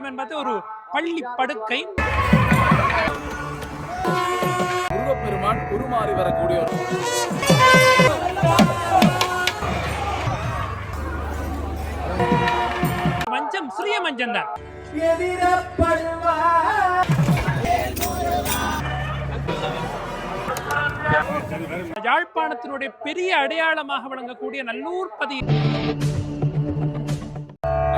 மஞ்சம் என்பது ஒரு பள்ளி படுக்கை. முருகப்பெருமான் உருமாறி வரக்கூடிய ஒரு மஞ்சம் சிறிய மஞ்சம் தான். யாழ்ப்பாணத்தினுடைய பெரிய அடையாளமாக விளங்கக்கூடிய நல்லூர் பதி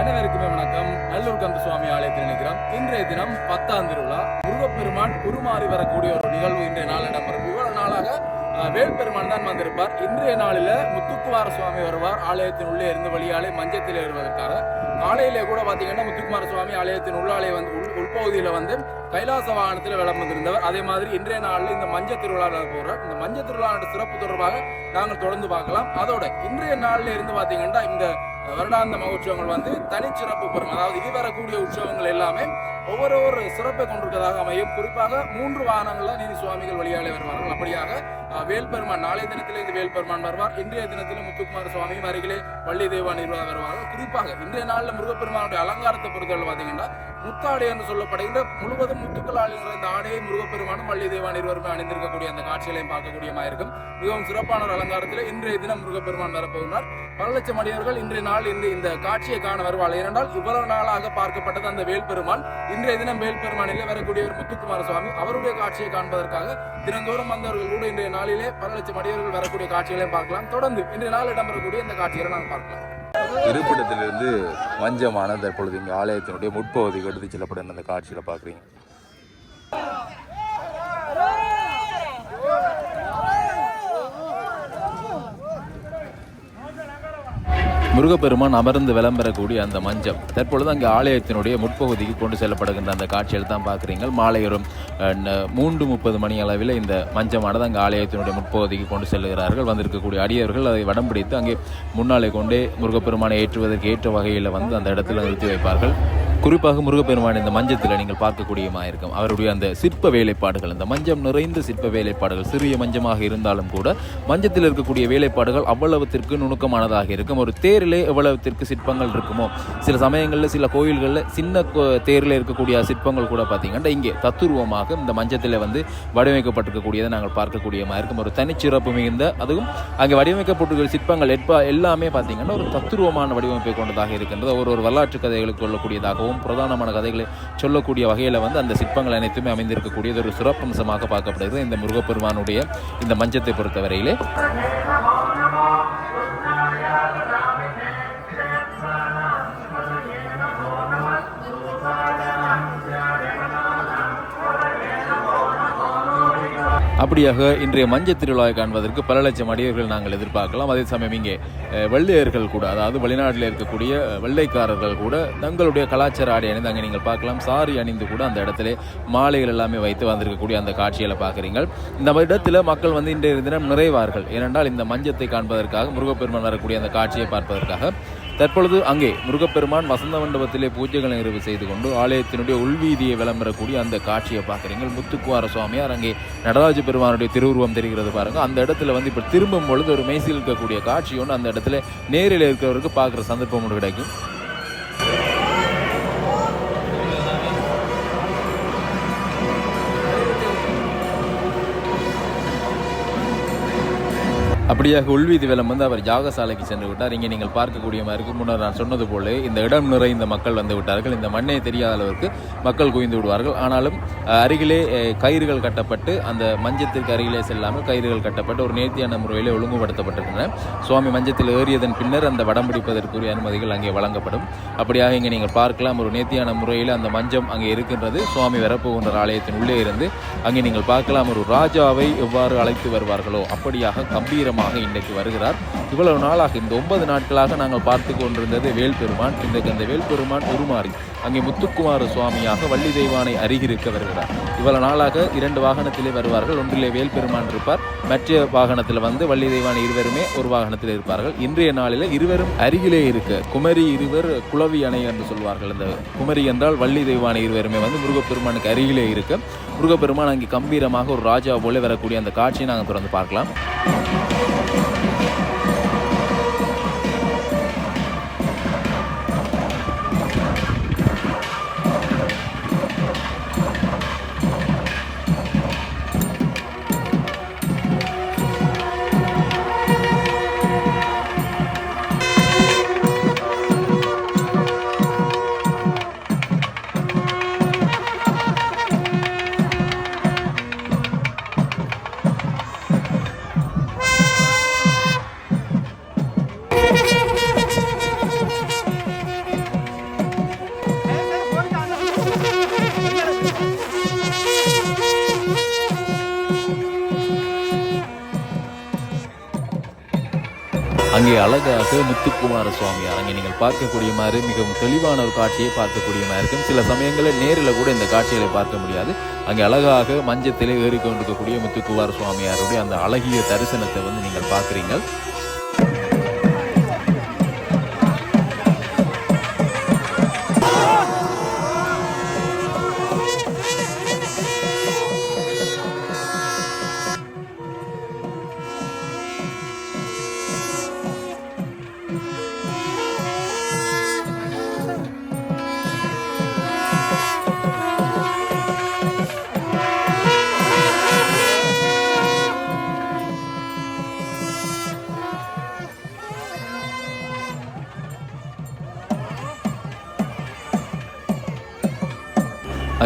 அனைவருக்குமே வணக்கம். நல்லூர் கந்த சுவாமி ஆலயத்தில் நினைக்கிறோம். இன்றைய தினம் பத்தாம் திருவிழா. முருகப்பெருமான் உருமாறி வரக்கூடிய ஒரு நிகழ்வு இன்றைய நாள் இடம்பெறும். இவ்வளவு நாளாக வேல்பெருமான் தான் வந்திருப்பார். இன்றைய நாளில முத்துக்குமார சுவாமி வருவார். ஆலயத்தின் உள்ளே இருந்து வழியாலே மஞ்சத்தில் ஏறுவதற்காக. காலையிலே கூட பாத்தீங்கன்னா முத்துக்குமார சுவாமி ஆலயத்தின் உள்ளாலே வந்து உள் உள்பகுதியில வந்து கைலாச வாகனத்தில் விளம் அதே மாதிரி இன்றைய நாளில் இந்த மஞ்ச திருவிழா போற இந்த மஞ்ச திருவிழாவோட சிறப்பு தொடர்பாக நாங்கள் தொடர்ந்து பார்க்கலாம். அதோட இன்றைய நாளில் இருந்து பாத்தீங்கன்னா இந்த வருடாந்த மகோற்சவங்கள் வந்து தனிச்சிறப்பு பெறும். அதாவது இனி வரக்கூடிய உற்சவங்கள் எல்லாமே ஒவ்வொரு ஒரு சிறப்பை கொண்டிருக்கிறதாக அமையும். குறிப்பாக மூன்று வாகனங்கள்ல நீதி சுவாமிகள் வழியாலே வருவார்கள். அப்படியாக வேல்பெருமான் நாளைய தினத்திலே இந்த வேல்பெருமான் வருவார். இன்றைய தினத்திலும் முத்துக்குமார் சுவாமியும் அருகிலே வள்ளி தேவா நிர்வாகம் வருவார்கள். குறிப்பாக இன்றைய நாளில் முருகப்பெருமானுடைய அலங்காரத்தை பொறுத்தவரை பார்த்தீங்கன்னா முத்தாடை என்று சொல்லப்படுகின்ற முழுவதும் முத்துக்களால் நிறைந்த ஆடையை முருகப்பெருமானும் வள்ளி தெய்வான் இருவருமே அணிந்திருக்கக்கூடிய அந்த காட்சிகளையும் பார்க்கக்கூடியமா இருக்கும். மிகவும் சிறப்பான ஒரு அலங்காரத்தில் இன்றைய தினம் முருகப்பெருமான் வரப்போகிறார் பல லட்சம் அடியவர்கள் இன்றைய நாள் இந்த இந்த காட்சியை காண வருவாள் ஏனென்றால் இவ்வளவு நாளாக பார்க்கப்பட்டது அந்த வேல்பெருமான். இன்றைய தினம் வேல்பெருமானிலே வரக்கூடிய ஒரு முத்துக்குமார சுவாமி அவருடைய காட்சியை காண்பதற்காக தினந்தோறும் வந்தவர்கள் கூட இன்றைய நாளிலே பல லட்சம் அடியவர்கள் வரக்கூடிய காட்சிகளையும் பார்க்கலாம். தொடர்ந்து இன்றைய நாள் இடம்பெறக்கூடிய இந்த காட்சிகளை நாங்கள் பார்க்கலாம். இருப்பிடத்திலிருந்து மஞ்சமான தற்பொழுது இங்கே ஆலயத்தினுடைய முற்பகுதிக்கு எடுத்து செல்லப்படும் அந்த காட்சியில் பார்க்குறீங்க. முருகப்பெருமான் அமர்ந்து விளம்பரக்கூடிய அந்த மஞ்சம். தற்பொழுது அங்கே ஆலயத்தினுடைய முற்பகுதிக்கு கொண்டு செல்லப்படுகின்ற அந்த காட்சியில் தான் பார்க்குறீங்க மாலை ஒரு மூன்று முப்பது மணி அளவில் இந்த மஞ்சமானது அங்கே ஆலயத்தினுடைய முற்பகுதிக்கு கொண்டு செல்லுகிறார்கள். வந்திருக்கக்கூடிய அடியவர்கள் அதை வடம் பிடித்து அங்கே முன்னாலே கொண்டே முருகப்பெருமானை ஏற்றுவதற்கு ஏற்ற வகையில் வந்து அந்த இடத்துல நிறுத்தி வைப்பார்கள். குறிப்பாக முருகப்பெருமான் இந்த மஞ்சத்தில் நீங்கள் பார்க்கக்கூடியமாக இருக்கும் அவருடைய அந்த சிற்ப வேலைப்பாடுகள் இந்த மஞ்சம் நிறைந்த சிற்ப வேலைப்பாடுகள் சிறிய மஞ்சமாக இருந்தாலும் கூட மஞ்சத்தில் இருக்கக்கூடிய வேலைப்பாடுகள் அவ்வளவுத்திற்கு நுணுக்கமானதாக இருக்கும். ஒரு தேரிலே எவ்வளவுத்திற்கு சிற்பங்கள் இருக்குமோ சில சமயங்களில் சில கோயில்களில் சின்ன கோ- தேரில் இருக்கக்கூடிய சிற்பங்கள் கூட பார்த்தீங்கன்னா இங்கே தத்துருவமாக இந்த மஞ்சத்தில் வந்து வடிவமைக்கப்பட்டிருக்கக்கூடியதை நாங்கள் பார்க்கக்கூடியமாக இருக்கும் ஒரு தனிச்சிறப்பு மிகுந்த அதுவும் அங்கே வடிவமைக்கப்பட்டிருக்கிற சிற்பங்கள் எப்ப எல்லாமே பார்த்தீங்கன்னா ஒரு தத்துருவமான வடிவமைப்பை கொண்டதாக இருக்கின்றது. ஒரு ஒரு வரலாற்று கதைகளுக்கு கொள்ளக்கூடியதாகவும் பிரதானமான கதைகளை சொல்லக்கூடிய வகையில் வந்து அந்த சிற்பங்கள் அனைத்துமே அமைந்திருக்கக்கூடியது ஒரு சிறப்பம்சமாக பார்க்கப்படுகிறது. இந்த முருகப்பெருமானுடைய இந்த மஞ்சத்தை பொறுத்தவரையிலே. அப்படியாக இன்றைய மஞ்சள் திருவிழாவை காண்பதற்கு பல லட்சம் அடியவர்கள் நாங்கள் எதிர்பார்க்கலாம். அதே சமயம் இங்கே வெள்ளையர்கள் கூட அதாவது வெளிநாட்டில் இருக்கக்கூடிய வெள்ளைக்காரர்கள் கூட தங்களுடைய கலாச்சார ஆடை அணிந்து அங்கே நீங்கள் பார்க்கலாம். சாரி அணிந்து கூட அந்த இடத்துல மாலைகள் எல்லாமே வைத்து வந்திருக்கக்கூடிய அந்த காட்சிகளை பார்க்குறீங்க இந்த இடத்துல மக்கள் வந்து இன்றைய தினம் நிறைவார்கள். ஏனென்றால் இந்த மஞ்சத்தை காண்பதற்காக முருகப்பெருமான் வரக்கூடிய அந்த காட்சியை பார்ப்பதற்காக தற்பொழுது அங்கே முருகப்பெருமான் வசந்த மண்டபத்திலே பூஜைகளை நிறைவு செய்து கொண்டு ஆலயத்தினுடைய உள்வீதியை விளம்பரக்கூடிய அந்த காட்சியை பார்க்குறீங்க முத்துக்குவார சுவாமியார் அங்கே நடராஜ பெருமானுடைய திருவுருவம் தெரிகிறது பாருங்க. அந்த இடத்துல வந்து இப்போ திரும்பும் பொழுது ஒரு மெய்சில் இருக்கக்கூடிய காட்சி ஒன்று அந்த இடத்துல நேரில் இருக்கிறவருக்கு பார்க்குற சந்தர்ப்பம் ஒன்று கிடைக்கும். அப்படியாக உள்வீதி வேலம் வந்து அவர் யாகசாலைக்கு சென்று விட்டார். இங்கே நீங்கள் பார்க்கக்கூடிய மாதிரி முன்னர் நான் சொன்னது போல இந்த இடம் நிறைந்த மக்கள் வந்து விட்டார்கள். இந்த மண்ணே தெரியாத அளவிற்கு மக்கள் குவிந்து விடுவார்கள். ஆனாலும் அருகிலே கயிறுகள் கட்டப்பட்டு அந்த மஞ்சத்திற்கு அருகிலே செல்லாமல் கயிறுகள் கட்டப்பட்டு ஒரு நேர்த்தியான முறையில் ஒழுங்குபடுத்தப்பட்டிருக்கின்றன சுவாமி மஞ்சத்தில் ஏறியதன் பின்னர் அந்த வடம் பிடிப்பதற்குரிய அனுமதிகள் அங்கே வழங்கப்படும். அப்படியாக இங்கே நீங்கள் பார்க்கலாம் ஒரு நேர்த்தியான முறையில் அந்த மஞ்சம் அங்கே இருக்கின்றது. சுவாமி வரப்போகின்ற ஆலயத்தின் உள்ளே இருந்து அங்கே நீங்கள் பார்க்கலாம் ஒரு ராஜாவை எவ்வாறு அழைத்து வருவார்களோ அப்படியாக கம்பீரமாக இன்றைக்கு வருகிறார். இவ்வளவு நாளாக இந்த ஒன்பது நாட்களாக நாங்கள் பார்த்து கொண்டிருந்தது வேல்பெருமான். இன்றைக்கு அந்த வேல்பெருமான் உருமாறி அங்கே முத்துக்குமார சுவாமியாக வள்ளி தெய்வானை அருகிருக்க வருகிறார். இவ்வளவு நாளாக இரண்டு வாகனத்திலே வருவார்கள். ஒன்றிலே வேல்பெருமான் இருப்பார் மற்ற வாகனத்தில் வந்து வள்ளி தெய்வானை இருவருமே ஒரு வாகனத்தில் இருப்பார்கள். இன்றைய நாளில் இருவரும் அருகிலே இருக்க குமரி இருவர் குளவி அணை என்று சொல்வார்கள். இந்த குமரி என்றால் வள்ளி தெய்வானை இருவருமே வந்து முருகப்பெருமானுக்கு அருகிலே இருக்க முருகப்பெருமான் அங்கே கம்பீரமாக ஒரு ராஜா போல வரக்கூடிய அந்த காட்சியை நாங்கள் தொடர்ந்து பார்க்கலாம். அழகாக முத்துக்குமார சுவாமி அரங்கை நீங்கள் பார்க்கக்கூடிய மாதிரி மிகவும் தெளிவான ஒரு காட்சியை பார்க்கக்கூடிய மாதிரி இருக்கும். சில சமயங்களில் நேரில் கூட இந்த காட்சிகளை பார்க்க முடியாது. அங்கே அழகாக மஞ்சத்திலே ஏறிக்கொண்டிருக்கக்கூடிய முத்துக்குமார சுவாமியாருடைய அந்த அழகிய தரிசனத்தை வந்து நீங்கள் பார்க்குறீங்க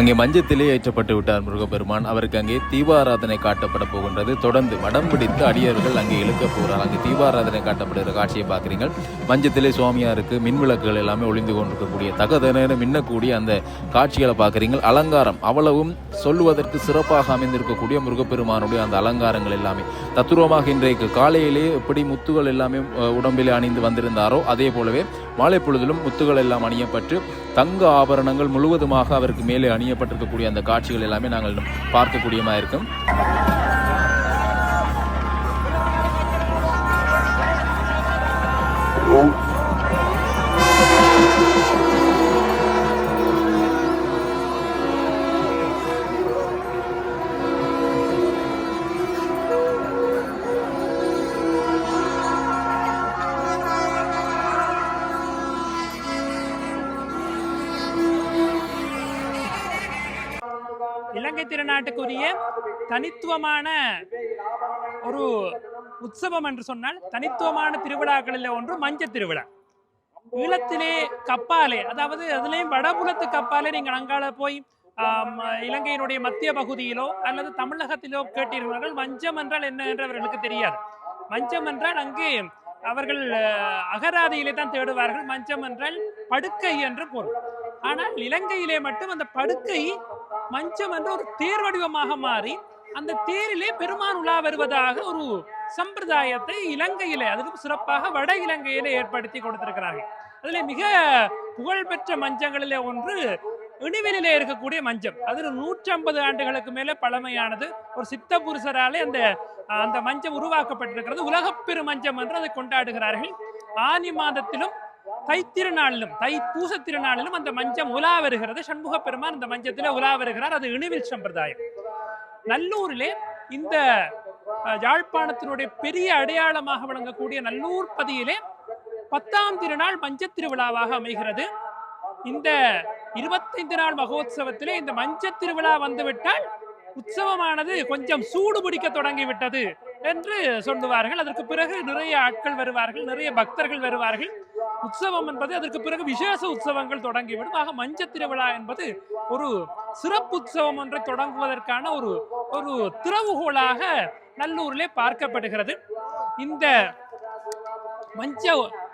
அங்கே மஞ்சத்திலே ஏற்றப்பட்டு விட்டார் முருகப்பெருமான். அவருக்கு அங்கே தீபாராதனை காட்டப்பட போகின்றது. தொடர்ந்து வடம் பிடித்து அடியவர்கள் அங்கே இழுக்க போகிறார். அங்கே தீபாராதனை காட்டப்படுகிற காட்சியை பார்க்குறீங்க மஞ்சத்திலே சுவாமியாருக்கு மின்விளக்குகள் எல்லாமே ஒளிந்து கொண்டிருக்கக்கூடிய தகதன மின்னக்கூடிய அந்த காட்சிகளை பார்க்குறீங்க அலங்காரம் அவ்வளவும் சொல்லுவதற்கு சிறப்பாக அமைந்திருக்கக்கூடிய முருகப்பெருமானுடைய அந்த அலங்காரங்கள் எல்லாமே. தத்துவமாக இன்றைக்கு காலையிலே எப்படி முத்துகள் எல்லாமே உடம்பிலே அணிந்து வந்திருந்தாரோ அதே போலவே மாலை பொழுதிலும் முத்துகள் எல்லாம் அணியப்பட்டு தங்க ஆபரணங்கள் முழுவதுமாக அவருக்கு மேலே அணியப்பட்டிருக்கக்கூடிய அந்த காட்சிகள் எல்லாமே நாங்கள் பார்க்கக்கூடியமா இருக்கும். இலங்கை திருநாட்டுக்குரிய தனித்துவமான ஒரு உற்சவம் என்று சொன்னால் தனித்துவமான திருவிழாக்களில் ஒன்று மஞ்ச திருவிழா. ஈழத்திலே கப்பாலே அதாவது அதுலேயும் வடபுலத்து கப்பாலே நீங்கள் அங்கால போய் இலங்கையினுடைய மத்திய பகுதியிலோ அல்லது தமிழகத்திலோ கேட்டீர்கள் மஞ்சம் என்றால் என்ன என்று அவர்களுக்கு தெரியாது. மஞ்சம் என்றால் அங்கே அவர்கள் அகராதியிலே தான் தேடுவார்கள். மஞ்சம் என்றால் படுக்கை என்று பொருள். ஆனால் இலங்கையிலே மட்டும் அந்த படுக்கை மஞ்சம் என்ற ஒரு தேர் வடிவமாக மாறி அந்த தேரிலே பெருமான் உலா வருவதாக ஒரு சம்பிரதாயத்தை இலங்கையிலே அதுக்கும் சிறப்பாக வட இலங்கையிலே ஏற்படுத்தி கொடுத்திருக்கிறார்கள். அதுல மிக புகழ்பெற்ற மஞ்சங்களிலே ஒன்று இணுவிலே இருக்கக்கூடிய மஞ்சம். அது நூற்றி ஐம்பது ஆண்டுகளுக்கு மேலே பழமையானது. ஒரு சித்த புருஷராலே அந்த அந்த மஞ்சம் உருவாக்கப்பட்டிருக்கிறது. உலகப்பெரு மஞ்சம் என்று அதை கொண்டாடுகிறார்கள். ஆனி மாதத்திலும் தைத்திருநாளிலும் தை பூச திருநாளிலும் அந்த மஞ்சம் உலா வருகிறது. சண்முக பெருமான் அந்த மஞ்சத்திலே உலா வருகிறார். அது இணுவில் சம்பிரதாயம். நல்லூரிலே இந்த யாழ்ப்பாணத்தினுடைய பெரிய அடையாளமாக விளங்கக்கூடிய நல்லூர் பதியிலே பத்தாம் திருநாள் மஞ்சத் திருவிழாவாக அமைகிறது. இந்த இருபத்தைந்து நாள் மகோத்சவத்திலே இந்த மஞ்சத் திருவிழா வந்துவிட்டால் உற்சவமானது கொஞ்சம் சூடு பிடிக்க தொடங்கிவிட்டது என்று சொல்லுவார்கள். அதற்கு பிறகு நிறைய ஆட்கள் வருவார்கள் நிறைய பக்தர்கள் வருவார்கள். உற்சவம் என்பது அதற்கு பிறகு விசேஷ உற்சவங்கள் தொடங்கிவிடும். ஆக மஞ்ச திருவிழா என்பது ஒரு சிறப்பு உற்சவம் ஒன்றை தொடங்குவதற்கான ஒரு ஒரு திறவுகோலாக நல்லூரிலே பார்க்கப்படுகிறது. இந்த மஞ்ச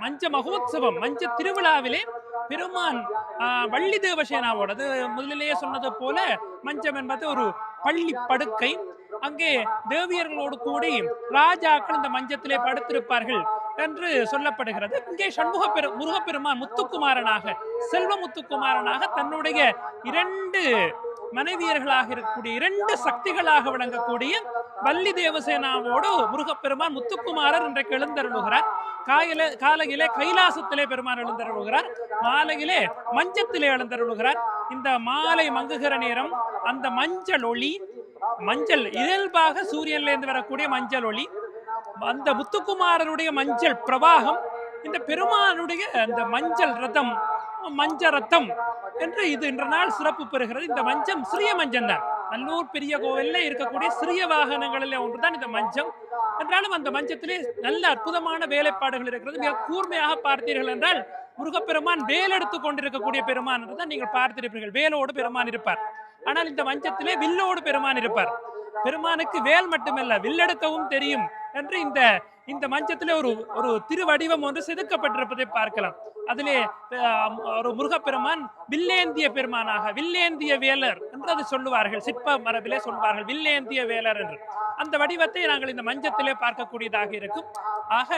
மஞ்ச மகோத்சவம் மஞ்ச திருவிழாவிலே பெருமான் வள்ளி தேவசேனாவோட அது முதலிலேயே சொன்னது போல மஞ்சம் என்பது ஒரு பள்ளி படுக்கை. அங்கே தேவியர்களோடு கூடி ராஜாக்கள் இந்த மஞ்சத்திலே படுத்திருப்பார்கள். என்று சொல்லப்படுகிறது. இங்கே சண்முக பெரு முருகப்பெருமான் முத்துக்குமாரனாக செல்வ முத்துக்குமாரனாக தன்னுடைய இரண்டு மனைவியர்களாக இருக்கக்கூடிய இரண்டு சக்திகளாக விளங்கக்கூடிய வள்ளி தேவசேனாவோடு முருகப்பெருமான் முத்துக்குமாரர் இன்றைக்கு எழுந்தருளுகிறார். காயில காலையிலே கைலாசத்திலே பெருமான் எழுந்தருளுகிறார். மாலையிலே மஞ்சத்திலே எழுந்தருளுகிறார். இந்த மாலை மங்குகிற நேரம் அந்த மஞ்சள் ஒளி மஞ்சள் இயல்பாக சூரியன்லேருந்து வரக்கூடிய மஞ்சள் ஒளி அந்த முத்துக்குமாரனுடைய மஞ்சள் பிரவாகம் இந்த பெருமானுடைய அந்த மஞ்சள் ரதம் மஞ்ச ரத்தம் என்று இது இன்ற நாள் சிறப்பு பெறுகிறது. இந்த மஞ்சம் சிறிய மஞ்சம் தான். நல்லூர் பெரிய கோவில்ல இருக்கக்கூடிய சிறிய வாகனங்களில் ஒன்றுதான் இந்த மஞ்சம். என்றாலும் அந்த மஞ்சத்திலே நல்ல அற்புதமான வேலைப்பாடுகள் இருக்கிறது. மிக கூர்மையாக பார்த்தீர்கள் என்றால் முருகப்பெருமான் வேல் எடுத்து கொண்டிருக்கக்கூடிய பெருமான் என்றுதான் நீங்கள் பார்த்திருப்பீர்கள். வேலோடு பெருமான் இருப்பார். ஆனால் இந்த மஞ்சத்திலே வில்லோடு பெருமான் இருப்பார். பெருமானுக்கு வேல் மட்டுமல்ல வில்லெடுக்கவும் தெரியும். என்று இந்த இந்த மஞ்சத்திலே ஒரு ஒரு திருவடிவம் ஒன்று செதுக்கப்பட்டிருப்பதை பார்க்கலாம். அதிலே ஒரு முருகப்பெருமான் வில்லேந்திய பெருமானாக வில்லேந்திய வேலர் என்று அது சொல்லுவார்கள். சிற்ப மரபிலே சொல்வார்கள் வில்லேந்திய வேலர் என்று. அந்த வடிவத்தை நாங்கள் இந்த மஞ்சத்திலே பார்க்கக்கூடியதாக இருக்கும். ஆக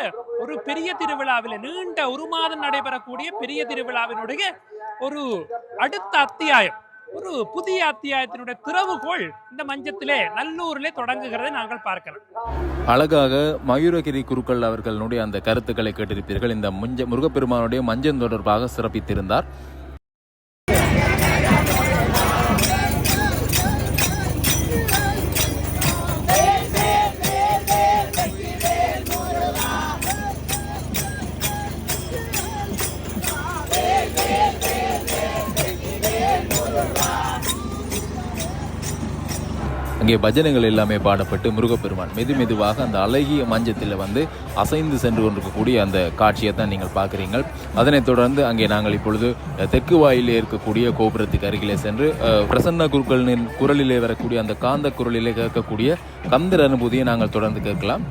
ஒரு பெரிய திருவிழாவில் நீண்ட ஒரு மாதம் நடைபெறக்கூடிய பெரிய திருவிழாவினுடைய ஒரு அடுத்த அத்தியாயம். ஒரு புதிய அத்தியாயத்தினுடைய திறவுகோள் இந்த மஞ்சத்திலே நல்லூரிலே தொடங்குகிறதை நாங்கள் பார்க்கலாம். அழகாக மயூரகிரி குருக்கள் அவர்களுடைய அந்த கருத்துக்களை கேட்டிருப்பீர்கள். இந்த முஞ்ச முருகப்பெருமானுடைய மஞ்சள் தொடர்பாக சிறப்பித்திருந்தார். அங்கே பஜனைகள் எல்லாமே பாடப்பட்டு முருகப்பெருமான் மெது மெதுவாக அந்த அழகிய மஞ்சத்தில் வந்து அசைந்து சென்று கொண்டிருக்கக்கூடிய அந்த காட்சியை தான் நீங்கள் பார்க்குறீங்கள் அதனைத் தொடர்ந்து அங்கே நாங்கள் இப்பொழுது தெற்கு வாயிலே இருக்கக்கூடிய கோபுரத்துக்கு அருகிலே சென்று பிரசன்ன குருக்களின் குரலிலே வரக்கூடிய அந்த காந்த குரலிலே கேட்கக்கூடிய கந்தர் அனுபூதியை நாங்கள் தொடர்ந்து கேட்கலாம்.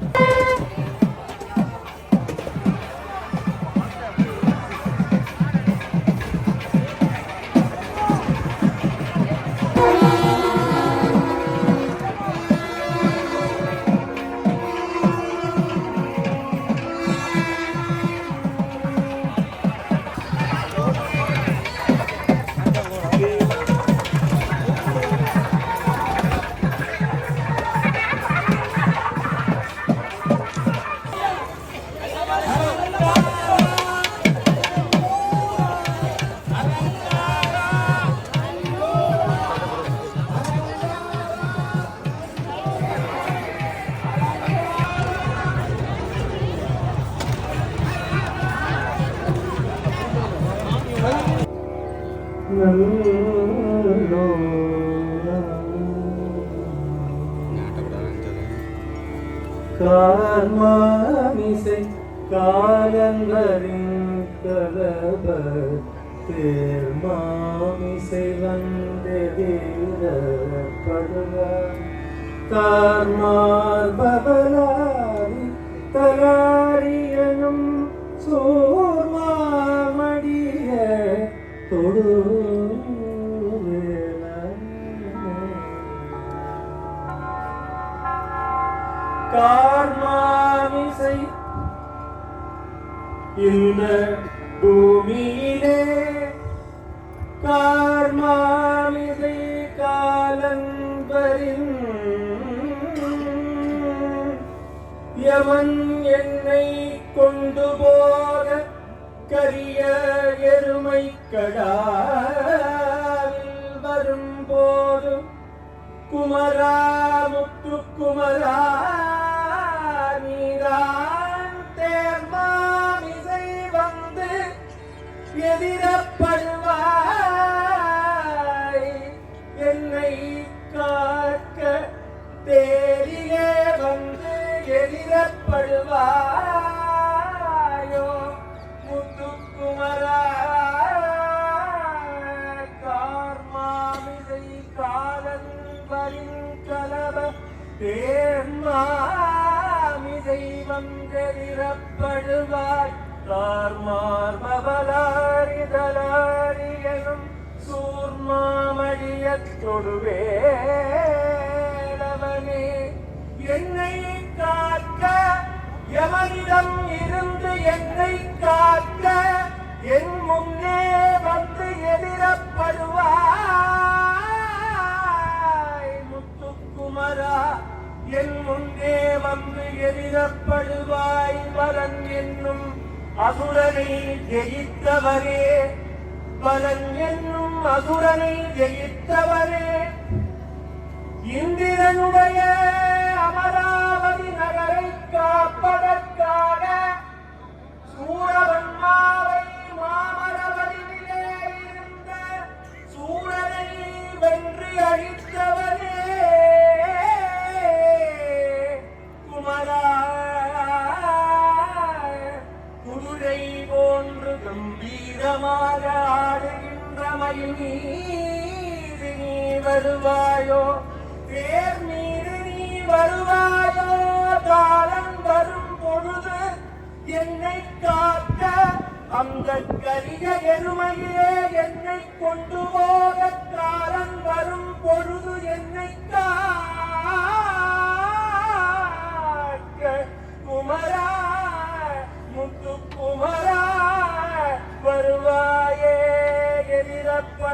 தேர்மாமிசை தலாரியனும் சோர்மாமடிய தொடு கார்மாமிசை இந்த பூமியிலே கார்மாமிசை காலன்பரின் எவன் என்னை கொண்டு போக கரிய எருமை கடாவில் வரும்போது குமரா முத்து குமரா நீதான் தேர்மாமிசை வந்து எதிரப்படுவ காக்க தேரிலே வந்து எதிரப்படுவாயோ? முத்து குமரா கார்மாமிசை காலன் வரிங்கலவ தேர்மாமிசை வந்தெதிரப்படுவாய் தார்மார் மபலாரிதலாரியனும் சூர்மாமழியத் என்னை காக்க எவனிடம் இருந்து என்னை காக்க என் முன்னே வந்து எதிரப்படுவாய். முத்துக்குமரா என் முன்னே வந்து எதிரப்படுவாய். வரன் என்னும் அசுரனை ஜெயித்தவரே வரன் என்னும் அசுரனை ஜெயித்தவரே. இந்திரனுடைய அமராவதி நகரை காப்பதற்காக சூரவன்மாவை மாமரவடிவிலே இருந்த சூரனை வென்று அழித்தவரே. குமரா குதிரை போன்று கம்பீரமாக ஆடுகின்ற மயில் மீது நீ வருவாயோ? தேர் மீது நீ வருவாயோ? காலம் வரும் பொழுது என்னை காக்க அந்த கரிய எருமையே என்னை கொண்டு போக காலம் வரும் பொழுது என்னை காக்க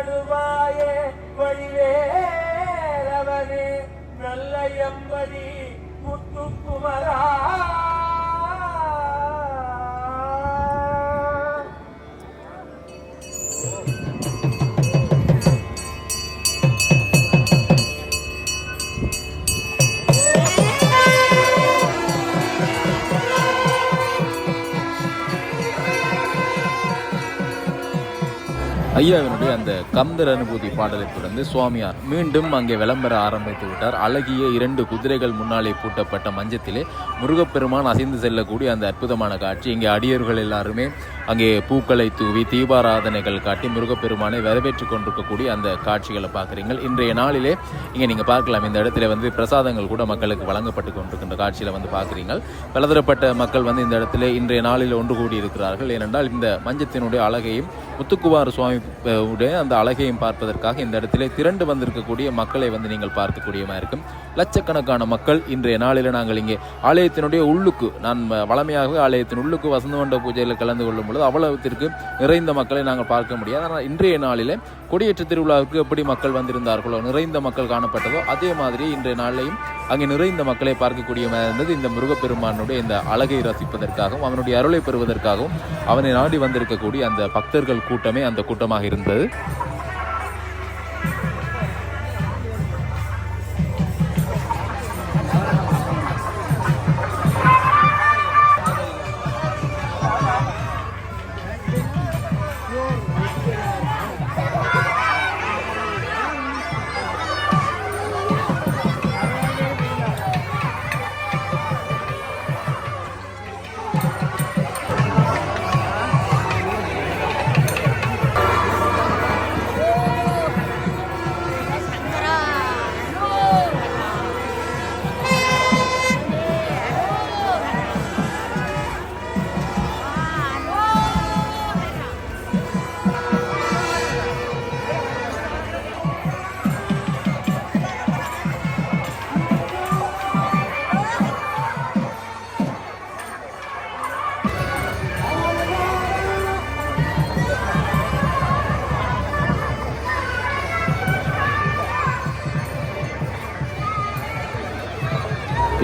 பாடுவாயே வழிவேரவனே நல்ல எம்பதி முத்து ஐயாவினுடைய அந்த கந்தர் அனுபூதி பாடலை தொடர்ந்து சுவாமியார் மீண்டும் அங்கே விளம்பர ஆரம்பித்து விட்டார். அழகிய இரண்டு குதிரைகள் முன்னாலே பூட்டப்பட்ட மஞ்சத்திலே முருகப்பெருமான் அசைந்து செல்லக்கூடிய அந்த அற்புதமான காட்சி. இங்கே அடியர்கள் எல்லாருமே அங்கே பூக்களை தூவி தீபாராதனைகள் காட்டி முருகப்பெருமானை வரவேற்று கொண்டிருக்கக்கூடிய அந்த காட்சிகளை பார்க்குறீங்க இன்றைய நாளிலே இங்கே நீங்கள் பார்க்கலாம். இந்த இடத்துல வந்து பிரசாதங்கள் கூட மக்களுக்கு வழங்கப்பட்டு கொண்டிருக்கின்ற காட்சியில் வந்து பார்க்குறீங்க பலதரப்பட்ட மக்கள் வந்து இந்த இடத்துல இன்றைய நாளில் ஒன்று கூடி இருக்கிறார்கள் ஏனென்றால் இந்த மஞ்சத்தினுடைய அழகையும் முத்துக்குமார சுவாமி உடைய அந்த அழகையும் பார்ப்பதற்காக இந்த இடத்திலே திரண்டு வந்திருக்கக்கூடிய மக்களை வந்து நீங்கள் பார்க்கக்கூடியமா இருக்கும். லட்சக்கணக்கான மக்கள் இன்றைய நாளில் நாங்கள் இங்கே ஆலயத்தினுடைய உள்ளுக்கு நான் வளமையாகவே ஆலயத்தின் உள்ளுக்கு வசந்த மண்ட பூஜையில் கலந்து கொள்ளும் பொழுது அவ்வளவுத்திற்கு நிறைந்த மக்களை நாங்கள் பார்க்க முடியாது. ஆனால் இன்றைய நாளிலே கொடியேற்ற திருவிழாவுக்கு எப்படி மக்கள் வந்திருந்தார்களோ நிறைந்த மக்கள் காணப்பட்டதோ அதே மாதிரி இன்றைய நாளிலையும் அங்கே நிறைந்த மக்களை பார்க்கக்கூடிய இருந்தது. இந்த முருகப்பெருமானுடைய இந்த அழகை ரசிப்பதற்காகவும் அவனுடைய அருளை பெறுவதற்காகவும் அவனை நாடி வந்திருக்கக்கூடிய அந்த பக்தர்கள் கூட்டமே அந்த கூட்டமாக இருந்தது.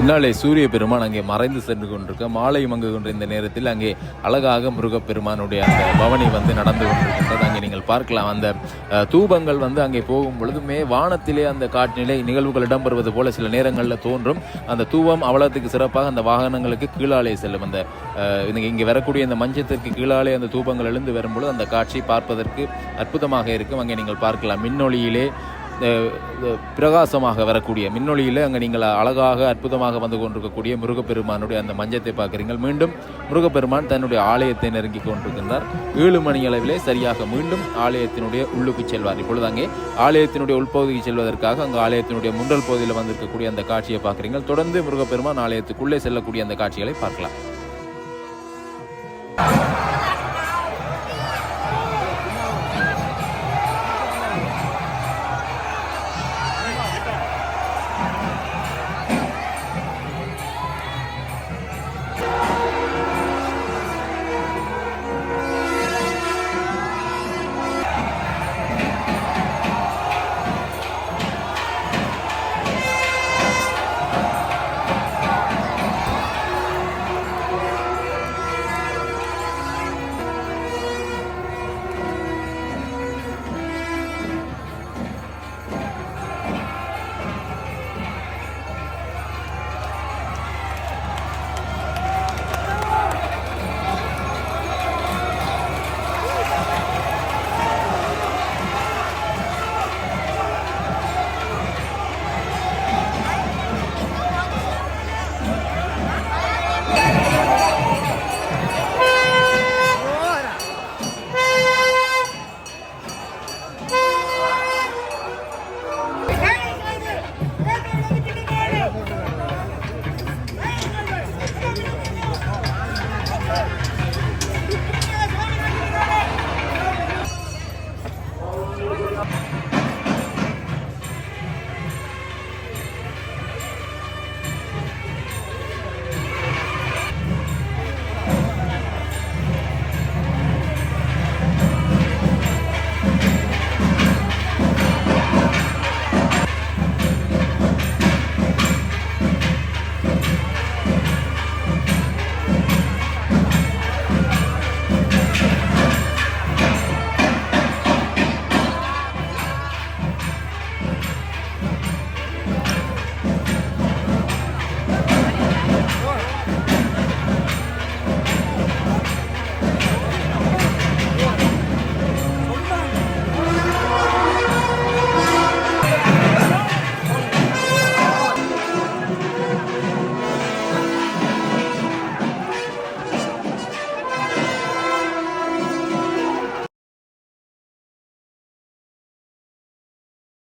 பின்னாலே சூரிய பெருமான் அங்கே மறைந்து சென்று கொண்டிருக்க மாலை மங்கு இந்த நேரத்தில் அங்கே அழகாக முருகப்பெருமானுடைய அந்த பவனி வந்து நடந்து கொண்டிருக்கின்றது. அங்கே நீங்கள் பார்க்கலாம் அந்த தூபங்கள் வந்து அங்கே போகும் பொழுதுமே வானத்திலே அந்த காட்நிலை நிகழ்வுகள் இடம்பெறுவது போல சில நேரங்களில் தோன்றும். அந்த தூவம் அவ்வளோத்துக்கு சிறப்பாக அந்த வாகனங்களுக்கு கீழாலே செல்லும். அந்த இங்கே வரக்கூடிய அந்த மஞ்சத்திற்கு கீழாலே அந்த தூபங்கள் எழுந்து வரும்பொழுது அந்த காட்சி பார்ப்பதற்கு அற்புதமாக இருக்கும். அங்கே நீங்கள் பார்க்கலாம் மின்னொளியிலே பிரகாசமாக வரக்கூடிய மின்னொளியில் அங்கே நீங்கள் அழகாக அற்புதமாக வந்து கொண்டிருக்கக்கூடிய முருகப்பெருமானுடைய அந்த மஞ்சத்தை பார்க்குறீங்கள் மீண்டும் முருகப்பெருமான் தன்னுடைய ஆலயத்தை நெருங்கி கொண்டிருக்கின்றார். ஏழு மணி அளவிலே சரியாக மீண்டும் ஆலயத்தினுடைய உள்ளுக்கு செல்வார். இப்பொழுது அங்கே ஆலயத்தினுடைய உள்பகுதிக்கு செல்வதற்காக அங்கே ஆலயத்தினுடைய முன்றல் பகுதியில் வந்திருக்கக்கூடிய அந்த காட்சியை பார்க்குறீங்கள் தொடர்ந்து முருகப்பெருமான் ஆலயத்துக்குள்ளே செல்லக்கூடிய அந்த காட்சிகளை பார்க்கலாம்.